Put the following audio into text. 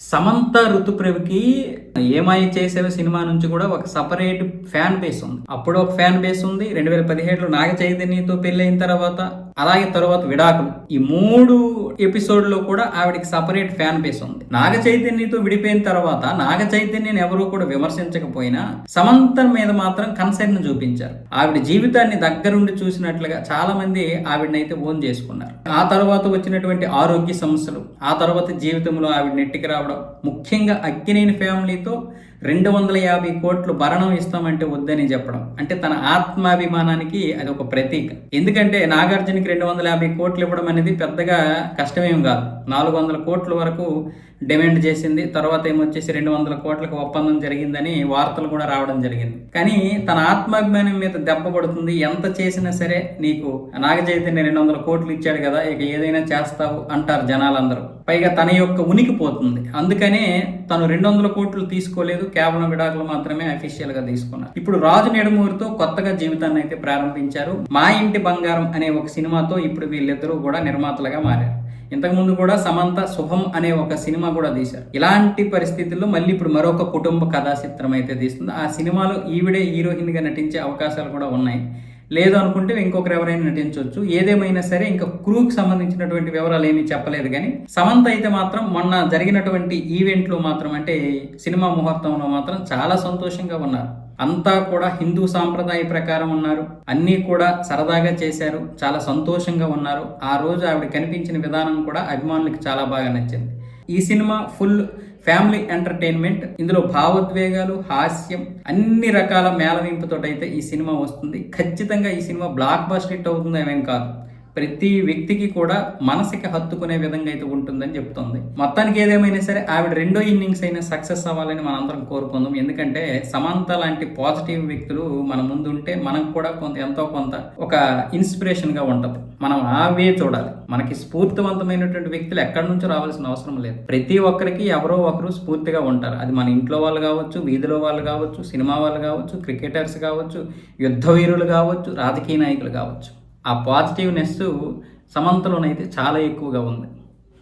Samantha ఋతుప్రభుకి ఏమాయి చేసేవ cinema నుంచి కూడా ఒక సపరేట్ ఫ్యాన్ బేస్ ఉంది. అప్పుడు ఒక ఫ్యాన్ బేస్ ఉంది. రెండు వేల పదిహేడులో నాగ చైతన్యతో పెళ్ళైన తర్వాత అలాగే తర్వాత విడాకులు. ఈ మూడు ఎపిసోడ్లో కూడా ఆవిడకి సపరేట్ ఫ్యాన్ బేస్ ఉంది. నాగ చైతన్యతో విడిపోయిన తర్వాత నాగ చైతన్యని ఎవరూ కూడా విమర్శించకపోయినా సమంత మీద మాత్రం కన్సర్న్ చూపించారు. ఆవిడ జీవితాన్ని దగ్గరుండి చూసినట్లుగా చాలా మంది ఆవిడనైతే ఓన్ చేసుకున్నారు. ఆ తర్వాత వచ్చినటువంటి ఆరోగ్య సమస్యలు ఆ తర్వాత జీవితంలో ఆవిడ నెట్టికి రావడం ముఖ్యంగా అక్కినేని ఫ్యామిలీతో రెండు వందల యాభై కోట్లు భరణం ఇస్తామంటే వద్దని చెప్పడం. అంటే తన ఆత్మాభిమానానికి అది ఒక ప్రతీక. ఎందుకంటే నాగార్జునకి రెండు వందల యాభై కోట్లు ఇవ్వడం అనేది పెద్దగా కష్టమేం కాదు. నాలుగు వందల కోట్ల వరకు డిమాండ్ చేసింది. తర్వాత ఏమొచ్చేసి రెండు వందల కోట్లకు ఒప్పందం జరిగిందని వార్తలు కూడా రావడం జరిగింది. కానీ తన ఆత్మాభిమానం మీద దెబ్బ పడుతుంది ఎంత చేసినా సరే నీకు నాగచైతన్య రెండు వందల కోట్లు ఇచ్చాడు కదా ఇక ఏదైనా చేస్తావు అంటారు జనాలందరూ. పైగా తన యొక్క ఉనికి పోతుంది. అందుకనే తను రెండు వందల కోట్లు తీసుకోలేదు. కేవలం విడాకులు మాత్రమే అఫీషియల్గా తీసుకున్నారు. ఇప్పుడు రాజు నెడుమూరితో కొత్తగా జీవితాన్ని అయితే ప్రారంభించారు. మా ఇంటి బంగారం అనే ఒక సినిమాతో ఇప్పుడు వీళ్ళిద్దరూ కూడా నిర్మాతలుగా మారారు. ఇంతకుముందు కూడా సమంత శుభం అనే ఒక సినిమా కూడా తీశారు. ఇలాంటి పరిస్థితుల్లో మళ్ళీ ఇప్పుడు మరొక కుటుంబ కథా చిత్రం అయితే తీస్తుంది. ఆ సినిమాలో ఈవిడే హీరోయిన్గా నటించే అవకాశాలు కూడా ఉన్నాయి. లేదు అనుకుంటే ఇంకొకరు ఎవరైనా నటించవచ్చు. ఏదేమైనా సరే ఇంకా క్రూకి సంబంధించినటువంటి వివరాలు ఏమీ చెప్పలేదు కానీ సమంత అయితే మాత్రం మొన్న జరిగినటువంటి ఈవెంట్లో మాత్రం అంటే సినిమా ముహూర్తంలో మాత్రం చాలా సంతోషంగా ఉన్నారు. అంతా కూడా హిందూ సాంప్రదాయ ప్రకారం ఉన్నారు. అన్నీ కూడా సరదాగా చేశారు. చాలా సంతోషంగా ఉన్నారు. ఆ రోజు ఆవిడ కనిపించిన విధానం కూడా అభిమానులకు చాలా బాగా నచ్చింది. ఈ సినిమా ఫుల్ ఫ్యామిలీ ఎంటర్టైన్మెంట్ ఇందులో భావోద్వేగాలు హాస్యం అన్ని రకాల మేళవింపుతోటైతే ఈ సినిమా వస్తుంది. ఖచ్చితంగా ఈ సినిమా బ్లాక్ బస్టర్ హిట్ అవుతుంది ఏమేం కాదు. ప్రతి వ్యక్తికి కూడా మనసుకి హత్తుకునే విధంగా అయితే ఉంటుందని చెప్తుంది. మొత్తానికి ఏదేమైనా సరే ఆవిడ రెండో ఇన్నింగ్స్ అయినా సక్సెస్ అవ్వాలని మనందరం కోరుకుందాం. ఎందుకంటే సమంత లాంటి పాజిటివ్ వ్యక్తులు మన ముందు ఉంటే మనకు కూడా కొంత ఎంతో కొంత ఒక ఇన్స్పిరేషన్గా ఉంటది. మనం ఆవే చూడాలి. మనకి స్ఫూర్తివంతమైనటువంటి వ్యక్తులు ఎక్కడి నుంచో రావాల్సిన అవసరం లేదు. ప్రతి ఒక్కరికి ఎవరో ఒకరు స్ఫూర్తిగా ఉంటారు. అది మన ఇంట్లో వాళ్ళు కావచ్చు వీధిలో వాళ్ళు కావచ్చు సినిమా వాళ్ళు కావచ్చు క్రికెటర్స్ కావచ్చు యుద్ధ వీరులు కావచ్చు రాజకీయ నాయకులు కావచ్చు. ఆ పాజిటివ్నెస్ సమంతలోనైతే చాలా ఎక్కువగా ఉంది.